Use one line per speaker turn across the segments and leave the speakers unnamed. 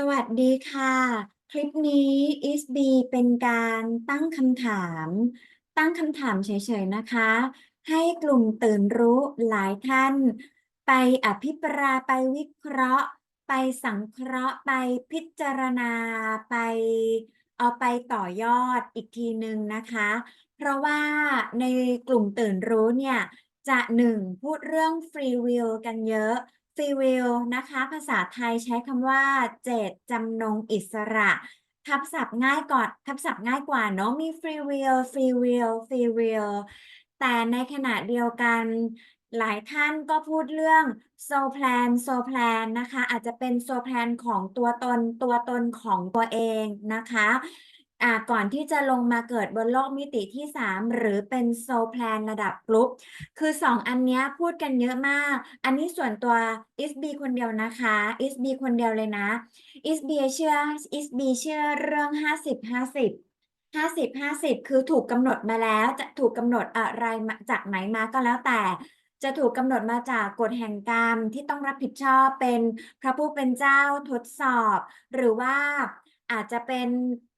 สวัสดีค่ะ คลิปนี้ ISB เป็นการตั้งคำถาม ตั้งคำถามเฉยๆนะคะ ให้กลุ่มตื่นรู้หลายท่าน ไปอภิปรายไปวิเคราะห์ ไปสังเคราะห์ ไปพิจารณาไป เอาไปต่อยอดอีกทีหนึ่งนะคะ เพราะว่าในกลุ่มตื่นรู้เนี่ย จะหนึ่งพูดเรื่องฟรีวิลกันเยอะ ฟรีวิลนะคะ ภาษาไทยใช้คำว่า เจตจำนงอิสระ ทับศัพท์ง่ายก่อนทับศัพท์ง่ายกว่าเนาะมีฟรีวิลฟรีวิลฟรีวิลแต่ในขณะเดียวกันหลายท่านก็พูดเรื่องโซแพลนโซแพลนนะคะ อาจจะเป็นโซแพลนของตัวตนตัวตนของตัวเองนะคะ อ่าก่อนที่จะลงมาเกิดบนโลกมิติที่ 3 หรือเป็นโซลแพลนระดับกรุ๊ปคือสองอันนี้พูดกันเยอะมาก อันนี้ส่วนตัว ISB คนเดียวนะคะ ISB คนเดียวเลยนะ ISB เชื่อ ISB เชื่อเรื่อง 50 50 50 50 คือถูกกำหนดมาแล้วจะถูกกำหนดอะไรจากไหนมาก็แล้วแต่ จะถูกกำหนดมาจากกฎแห่งกรรมที่ต้องรับผิดชอบเป็นพระผู้เป็นเจ้าทดสอบ หรือว่า อาจจะเป็น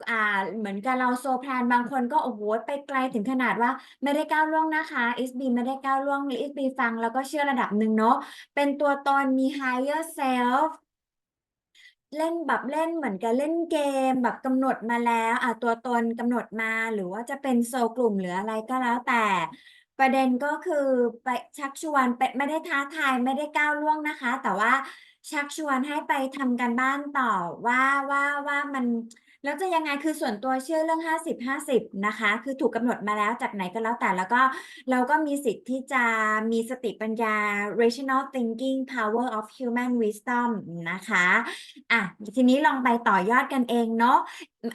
อ่า เหมือนกับเราโซแพลนบางคนก็ โอ้โหไปไกลถึงขนาดว่า ไม่ได้ก้าวล่วงนะคะ SB ไม่ได้ก้าวล่วง SB ฟังแล้วก็เชื่อระดับหนึ่งเนาะ เป็นตัวตนมี higher self เล่นแบบ เล่นเหมือนกับเล่นเกม แบบกำหนดมาแล้ว อะตัวตนกำหนดมา หรือว่าจะเป็นโซกลุ่ม หรืออะไรก็แล้วแต่ ประเด็นก็คือไปชักชวน ไป ไม่ได้ท้าทาย ไม่ได้ก้าวล่วงนะคะ แต่ว่า ชักชวนให้ไปทำกันบ้านต่อว่าว่าว่ามัน แล้วจะยังไงคือส่วนตัวเชื่อเรื่อง 50 50 นะคะ คือถูกกำหนดมาแล้วจากไหนก็แล้วแต่ แล้วก็เราก็มีสิทธิ์ที่จะมีสติปัญญา rational thinking power of human wisdom นะคะอะทีนี้ลองไปต่อยอดกันเองเนาะ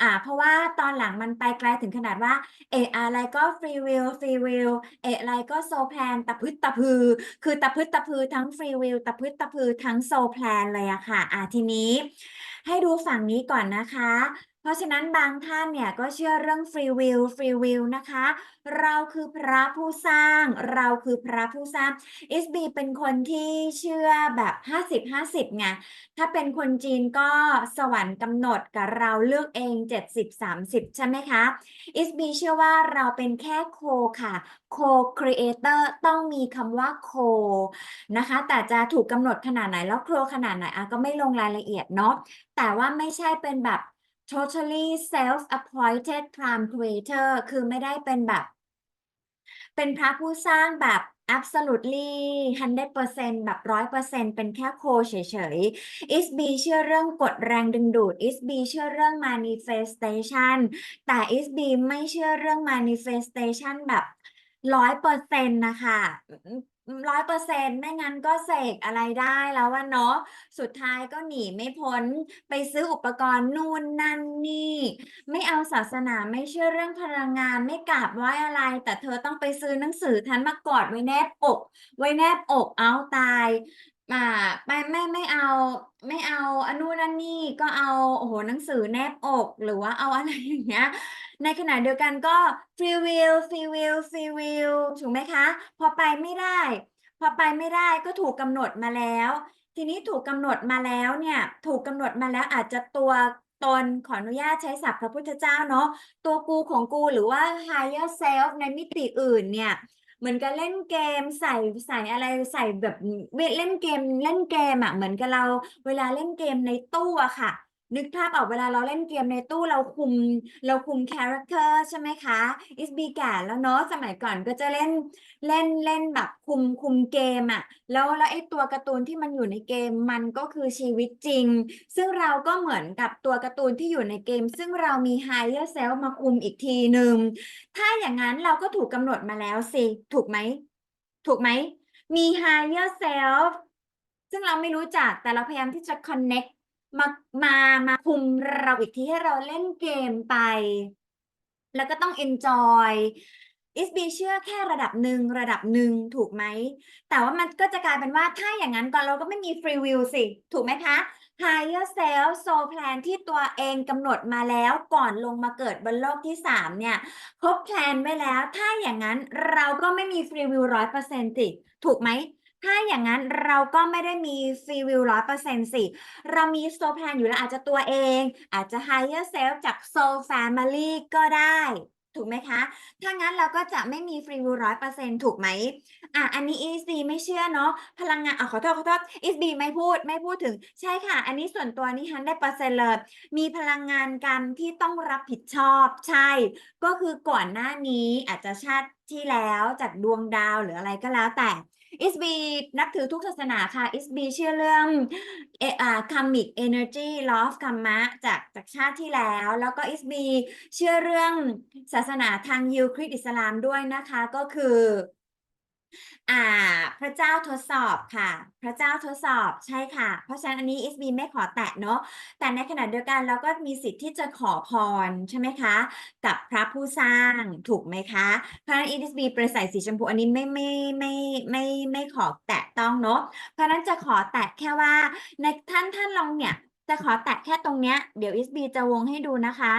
อ่าเพราะว่าตอนหลังมันไปไกลถึงขนาดว่า เอะอะไรก็ free will free will เอะอะไรก็โซแพลนตะพึดตะพือ คือตะพึดตะพือทั้ง free will ตะพึดตะพือทั้งโซแพลนเลยอะค่ะอะทีนี้ให้ดูฝั่งนี้ก่อนนะคะ เพราะฉะนั้นบางท่านเนี่ยก็เชื่อเรื่องฟรีวิลฟรีวิลนะคะ เราคือพระผู้สร้าง เราคือพระผู้สร้าง SB เป็นคนที่เชื่อแบบ 50 50ไงถ้าเป็นคนจีนก็สวรรค์กำหนดกับเราเลือกเอง 70 30 ใช่ไหมคะ SB เชื่อว่าเราเป็นแค่โคค่ะโคครีเอเตอร์ต้องมีคำว่าโคนะคะ แต่จะถูกกำหนดขนาดไหนแล้วโครขนาดไหนอะก็ไม่ลงรายละเอียดเนาะแต่ว่าไม่ใช่เป็นแบบ totally self appointed prime creator คือไม่ได้เป็นแบบ เป็นพระผู้สร้างแบบ absolutely 100%แบบ100%เป็นแค่โคเฉยๆ ISB เชื่อเรื่องกฎแรงดึงดูด ISB เชื่อเรื่อง manifestation แต่ ISB ไม่เชื่อเรื่อง manifestation แบบ100%นะคะ ร้อยเปอร์เซ็นต์ไม่งั้นก็เสกอะไรได้แล้วว่าเนาะสุดท้ายก็หนีไม่พ้นไปซื้ออุปกรณ์นู่นนั่นนี่ ไม่เอาศาสนาไม่เชื่อเรื่องพลังงานไม่กราบไหว้อะไร แต่เธอต้องไปซื้อหนังสือทันมากอดไว้แนบอก ไว้แนบอกเอาตาย อ่าไปไม่ ไม่เอา ไม่เอาอันนู้นอันนี่ ก็เอา โอ้โหหนังสือแนบอก หรือว่าเอา อะไร อย่างเงี้ย ในขณะเดียวกันก็ฟรีวิลฟรีวิลฟรีวิลถูกไหมคะ พอไปไม่ได้ พอไปไม่ได้ก็ถูกกำหนดมาแล้ว ทีนี้ถูกกำหนดมาแล้วเนี่ย ถูกกำหนดมาแล้วอาจจะตัวตน ขออนุญาตใช้ศัพท์พระพุทธเจ้าเนาะ ตัวกูของกู หรือว่า higher self ในมิติอื่นเนี่ย เหมือนกับเล่นเกมใส่ใส่อะไรใส่แบบเล่นเกมเล่นเกมอะเหมือนกับเราเวลาเล่นเกมในตู้อะค่ะ นึกภาพออกเวลาเราเล่นเกมในตู้เราคุม เราคุมคาแรคเตอร์ใช่ไหมคะอิสบีแก่แล้วเนาะสมัยก่อนก็จะเล่นเล่นเล่นแบบคุมคุมเกมอะแล้วแล้วไอ้ตัวการ์ตูนที่มันอยู่ในเกมมันก็คือชีวิตจริง ซึ่งเราก็เหมือนกับตัวการ์ตูนที่อยู่ในเกม ซึ่งเรามี higher self มาคุมอีกทีหนึ่งถ้าอย่างนั้นเราก็ถูกกำหนดมาแล้วสิถูกไหมถูกไหมมี higher self ซึ่งเราไม่รู้จักแต่เราพยายามที่จะ connect มามามาคุมเราอีกทีให้เราเล่นเกมไป แล้วก็ต้อง enjoy อิสบีเชื่อแค่ระดับหนึ่งระดับหนึ่งถูกไหม แต่ว่ามันก็จะกลายเป็นว่าถ้าอย่างนั้นก่อนเราก็ไม่มี free will สิ ถูกไหมคะ higher self soul plan ที่ตัวเองกำหนดมาแล้วก่อนลงมาเกิดบนโลกที่สามเนี่ยครบแพลนไว้แล้ว ถ้าอย่างนั้นเราก็ไม่มี free will ร้อยเปอร์เซ็นต์สิ ถูกไหม ถ้าอย่างนั้นเราก็ไม่ได้มีฟรีวิวร้อยเปอร์เซ็นต์สิ เรามีโซแพลนอยู่แล้วอาจจะตัวเอง อาจจะ hire self จากโซ family ก็ได้ ถูกไหมคะ ถ้างั้นเราก็จะไม่มีฟรีวิวร้อยเปอร์เซ็นต์ถูกไหมอะ อันนี้ ESB ไม่เชื่อเนาะ พลังงานอะขอโทษขอโทษ ESB ไม่พูดไม่พูดถึง ใช่ค่ะ อันนี้ส่วนตัวนี่ฮันได้เปอร์เซ็นต์เลย มีพลังงานกรรที่ต้องรับผิดชอบใช่ ก็คือก่อนหน้านี้อาจจะชาติที่แล้วจากดวงดาวหรืออะไรก็แล้วแต่ อิสบีนับถือทุกศาสนาค่ะ อิสบีเชื่อเรื่องเอ่อคัมมิกเอเนอร์จีลอฟกัมมะจากจากชาติที่แล้ว แล้วก็อิสบีเชื่อเรื่องศาสนาทางยิวคริสต์อิสลามด้วยนะคะ ก็คือ อ่า พระเจ้าทดสอบค่ะ พระเจ้าทดสอบใช่ค่ะ เพราะฉะนั้นอันนี้ SB ไม่ขอแตะเนาะแต่ในขณะเดียวกันเราก็มีสิทธิ์ที่จะขอพรใช่ไหมคะ กับพระผู้สร้างถูกไหมคะเพราะฉะนั้น ESB เป็นสายสีชมพูอันนี้ไม่ไม่ไม่ไม่ไม่ขอแตะต้องเนาะเพราะฉะนั้นจะขอแตะแค่ว่าในท่านท่านลองเนี่ยจะขอแตะแค่ตรงเนี้ยเดี๋ยว SB จะวงให้ดูนะคะ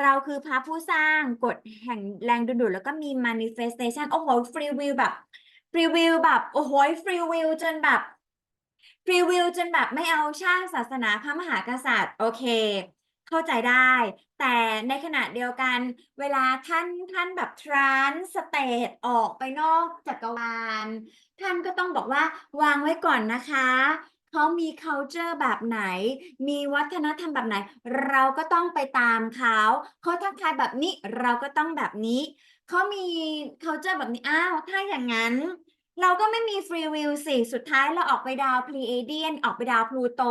เราคือพระผู้สร้างกฎแห่งแรงดึงดูดแล้วก็มี manifestation โอ้โหฟรีวิวแบบ รีวิวแบบโอ้โหฟรีวิวจนแบบรีวิวจนแบบไม่เอาชาติศาสนาพระมหากษัตริย์ โอเค เข้าใจได้ แต่ในขณะเดียวกันเวลาท่านท่านแบบทรานสเตทออกไปนอกจักรวาล ท่านก็ต้องบอกว่าวางไว้ก่อนนะคะเขามี culture แบบไหน มีวัฒนธรรมแบบไหน เราก็ต้องไปตามเขาเขาทักทายแบบนี้เราก็ต้องแบบนี้ เขามี culture แบบนี้ อ้าว ถ้าอย่างนั้น เราก็ไม่มีฟรีวิวสิ สุดท้ายเราออกไปดาวพลีเอเดียน ออกไปดาวพลูโต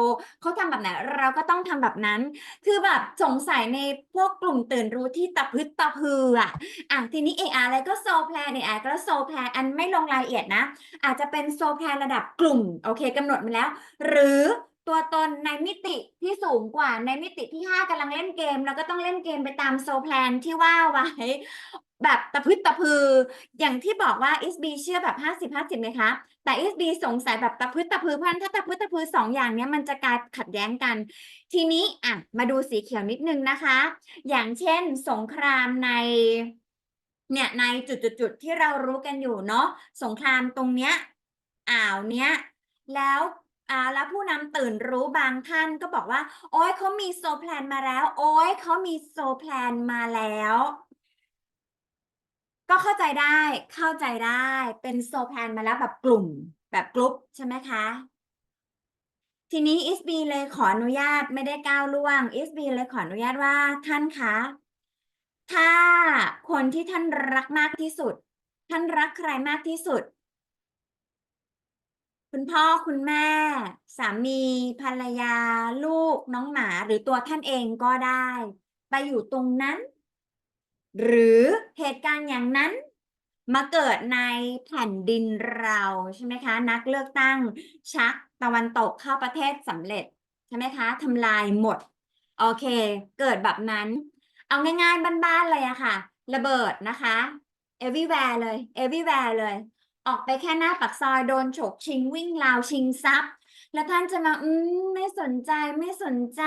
เขาทำแบบไหน เราก็ต้องทำแบบนั้น คือแบบสงสัยในพวกกลุ่มตื่นรู้ที่ตะพึดตะพืออะ อะ ทีนี้เออะไรก็โซแพลนเอก็โซแพลน อันไม่ลงรายละเอียดนะ อาจจะเป็นโซแพลนระดับกลุ่ม โอเคกำหนดมาแล้ว หรือตัวตนในมิติที่สูงกว่าในมิติที่ 5กำลังเล่นเกมเราก็ต้องเล่นเกมไปตามโซแพลนที่ว่าไว้ แบบตะพึดตะพือ อย่างที่บอกว่า SB เชื่อแบบ50 50ไหมคะ แต่ SB สงสัยแบบตะพึดตะพือเพราะฉะนั้นถ้าตะพึดตะพือสองอย่างเนี้ยมันจะกลายขัดแย้งกัน ทีนี้อะมาดูสีเขียวนิดนึงนะคะ อย่างเช่นสงครามในเนี่ยในจุดๆๆที่เรารู้กันอยู่เนาะสงครามตรงเนี้ยอ่าวเนี้ยแล้วอ่าแล้วผู้นำตื่นรู้บางท่านก็บอกว่า โอ้ยเขามีโซแพลนมาแล้ว โอ้ยเขามีโซแพลนมาแล้ว ก็เข้าใจได้ เข้าใจได้ เป็นโซแพลนมาแล้วแบบกลุ่มแบบกลุ่มใช่ไหมคะ ทีนี้ SB เลยขออนุญาตไม่ได้ก้าวล่วง SB เลยขออนุญาตว่าท่านคะ ถ้าคนที่ท่านรักมากที่สุด ท่านรักใครมากที่สุด คุณพ่อคุณแม่ สามี ภรรยา ลูกน้องหมาหรือตัวท่านเองก็ได้ ไปอยู่ตรงนั้น หรือเหตุการณ์อย่างนั้นมาเกิดในแผ่นดินเราใช่ไหมคะ นักเลือกตั้งชักตะวันตกเข้าประเทศสำเร็จใช่ไหมคะทำลายหมด โอเค เกิดแบบนั้น เอาง่ายๆบ้านๆเลยอะค่ะ ระเบิดนะคะ everywhere เลย everywhere เลย ออกไปแค่หน้าปากซอยโดนฉกชิงวิ่งราวชิงทรัพย์ แล้วท่านจะมา อืม ไม่สนใจ ไม่สนใจ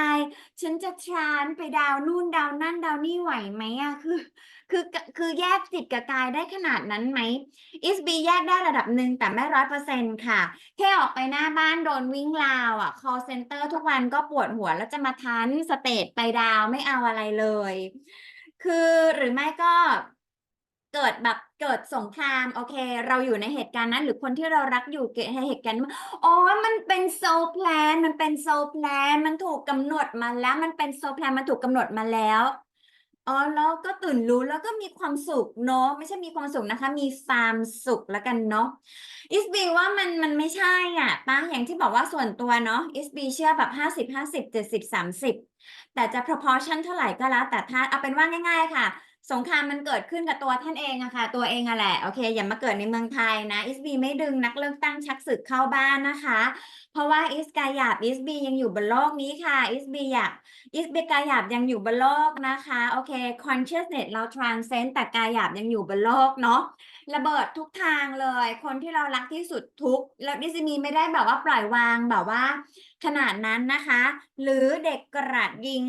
ฉันจะทรานไปดาวนู่นดาวนั่นดาวนี่ไหวไหมอะคือ คือคือแยกจิตกับกายได้ขนาดนั้นไหมอิสบีแยกได้ระดับหนึ่งแต่ไม่ร้อยเปอร์เซ็นต์ค่ะ แค่ออกไปหน้าบ้านโดนวิ่งราวอะ call center ทุกวันก็ปวดหัวแล้วจะมาทันสเตจไปดาวไม่เอาอะไรเลย คือหรือไม่ก็ เกิดแบบเกิดสงครามโอเค เราอยู่ในเหตุการณ์นั้น หรือคนที่เรารักอยู่เกิดในเหตุการณ์อ๋อมันเป็นโซแพลนมันเป็นโซแพลนมันถูกกำหนดมาแล้ว มันเป็นโซแพลนมันถูกกำหนดมาแล้วอ๋อแล้วก็ตื่นรู้แล้วก็มีความสุขเนาะไม่ใช่มีความสุขนะคะ มีความสุขแล้วกันเนาะอิสบีว่ามันมันไม่ใช่อะป้าอย่างที่บอกว่าส่วนตัวเนาะอิสบีเชื่อแบบห้าสิบห้าสิบเจ็ดสิบสามสิบแต่จะ proportion เท่าไหร่ก็แล้ว แต่ถ้าเอาเป็นว่าง่าย ๆ ค่ะ สงครามมันเกิดขึ้นกับตัวท่านเองอะค่ะ ตัวเองอะแหละโอเคอย่ามาเกิดในเมืองไทยนะอิสบีไม่ดึงนักเลือกตั้งชักศึกเข้าบ้านนะคะ เพราะว่าอิสกาหยาบอิสบียังอยู่บนโลกนี้ค่ะอิสบีอยากอิสเบกายหยาบยังอยู่บนโลกนะคะโอเค consciousness เรา transcend แต่กาหยาบยังอยู่บนโลกเนาะ ระเบิดทุกทางเลย คนที่เรารักที่สุดทุกแล้วดิสนีย์ไม่ได้แบบว่าปล่อยวางแบบว่า ขนาดนั้นนะคะ หรือเด็กกระดยิง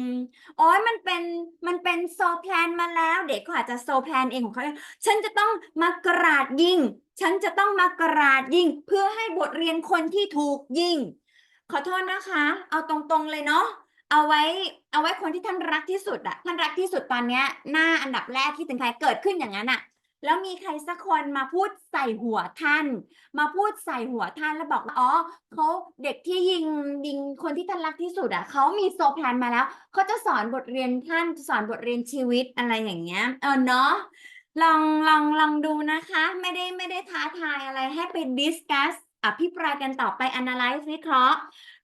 โอ้ยมันเป็นมันเป็นโซแพลนมาแล้ว เด็กก็อาจจะโซแพลนเองของเขาฉันจะต้องมากราดยิง ฉันจะต้องมากราดยิง เพื่อให้บทเรียนคนที่ถูกยิง ขอโทษนะคะ เอาตรงๆเลยเนาะเอาไว้เอาไว้คนที่ท่านรักที่สุดอะท่านรักที่สุดตอนเนี้ยหน้าอันดับแรกที่ถึงใครเกิดขึ้นอย่างนั้นอะ แล้วมีใครสักคนมาพูดใส่หัวท่าน มาพูดใส่หัวท่านแล้วบอกว่าอ๋อเขาเด็กที่ยิงยิงคนที่ท่านรักที่สุดอะเขามีโซแพลนมาแล้วเขาจะสอนบทเรียนท่านสอนบทเรียนชีวิตอะไรอย่างเงี้ยเออเนาะลองลองลองดูนะคะ ไม่ได้ไม่ได้ท้าทายอะไรให้ไป discuss อภิปรายกันต่อไป analyze วิเคราะห์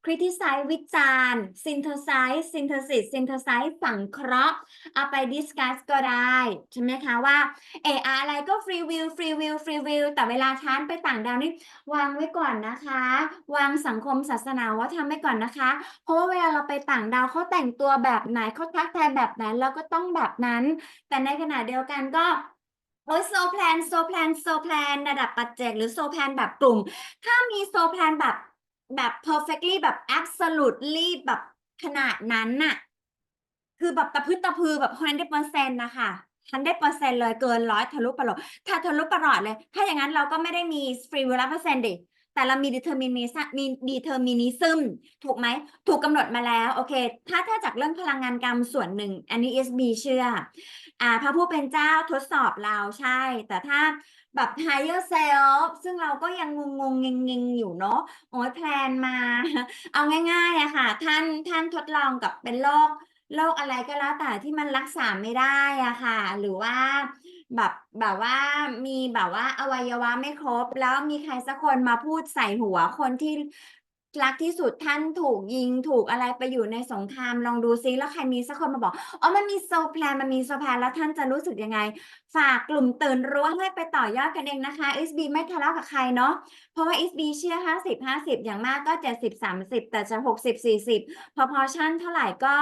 criticize วิจารณ์ synthesize synthesis synthesize สังเคราะห์เอาไป discuss ก็ได้ ใช่ไหมคะว่าเอออะไรก็ free will free will free will แต่เวลาทานไปต่างดาวนี่วางไว้ก่อนนะคะ วางสังคมศาสนาวัฒนธรรมไว้ก่อนนะคะ เพราะว่าเวลาเราไปต่างดาวเขาแต่งตัวแบบไหนเขาทักทายแบบไหนเราก็ต้องแบบนั้น แต่ในขณะเดียวกันก็โอ้ยโซแพลนโซแพลนโซแพลนระดับปัจเจกหรือโซแพลนแบบกลุ่ม ถ้ามีโซแพลนแบบ แบบ perfectly แบบ absolutely แบบขนาดนั้นน่ะ คือแบบตะพึดตะพือแบบ100%นะคะ100%เลยเกินร้อยทะลุประหลอดถ้าทะลุประหลอดเลย ถ้าอย่างนั้นเราก็ไม่ได้มี free will 100%ดิแต่เรามี determinism มี determinism ถูกไหม ถูกกำหนดมาแล้ว โอเค ถ้าถ้าจากเรื่องพลังงานกรรมส่วนหนึ่งอันนี้ SB เชื่อ อ่า พระผู้เป็นเจ้าทดสอบเราใช่ แต่ถ้า แบบ higher self ซึ่งเราก็ยังงงงงงงงอยู่เนาะโอ้ยแพลนมา เอาง่ายๆอะค่ะ ท่านท่านทดลองกับเป็นโรคโรคอะไรก็แล้วแต่ที่มันรักษาไม่ได้อะค่ะ หรือว่าแบบแบบว่ามีแบบว่าอวัยวะไม่ครบ แล้วมีใครสักคนมาพูดใส่หัวคนที่ รักที่สุดท่านถูกยิงถูกอะไรไปอยู่ในสงครามลองดูซิแล้วใครมีสักคนมาบอกอ๋อมันมีโซแพลนมันมีโซแพลนแล้วท่านจะรู้สึกยังไง ฝากกลุ่มตื่นรู้ให้ไปต่อยอดกันเองนะคะ SB ไม่ทะเลาะกับใครเนาะเพราะว่า SB เชื่อ 50 50 อย่างมากก็ 70 30 แต่จะ 60 40 proportion เท่าไหร่ก็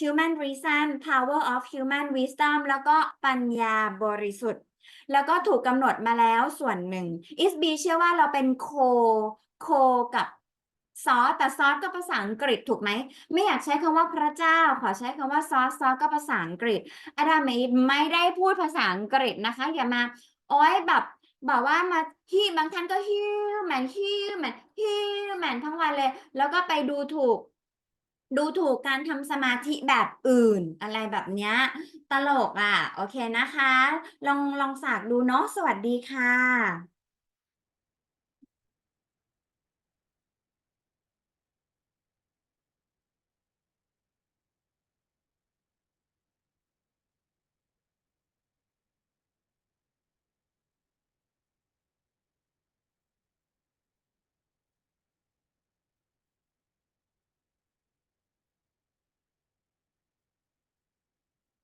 human reason power of human wisdom แล้วก็ปัญญาบริสุทธิ์ แล้วก็ถูกกำหนดมาแล้วส่วนหนึ่ง SB เชื่อว่าเราเป็นโคโคกับ ซอสแต่ซอสก็ภาษาอังกฤษถูกไหม ไม่อยากใช้คำว่าพระเจ้า ขอใช้คำว่าซอสซอสก็ภาษาอังกฤษอาดามไม่ไม่ได้พูดภาษาอังกฤษนะคะ อย่ามาโอ้ยแบบแบบว่ามาฮีบางท่านก็ฮิวแมนฮิวแมนฮิวแมนทั้งวันเลย แล้วก็ไปดูถูก ดูถูกการทำสมาธิแบบอื่น อะไรแบบเนี้ย ตลกอะ โอเคนะคะ ลองลองฝากดูเนาะสวัสดีค่ะ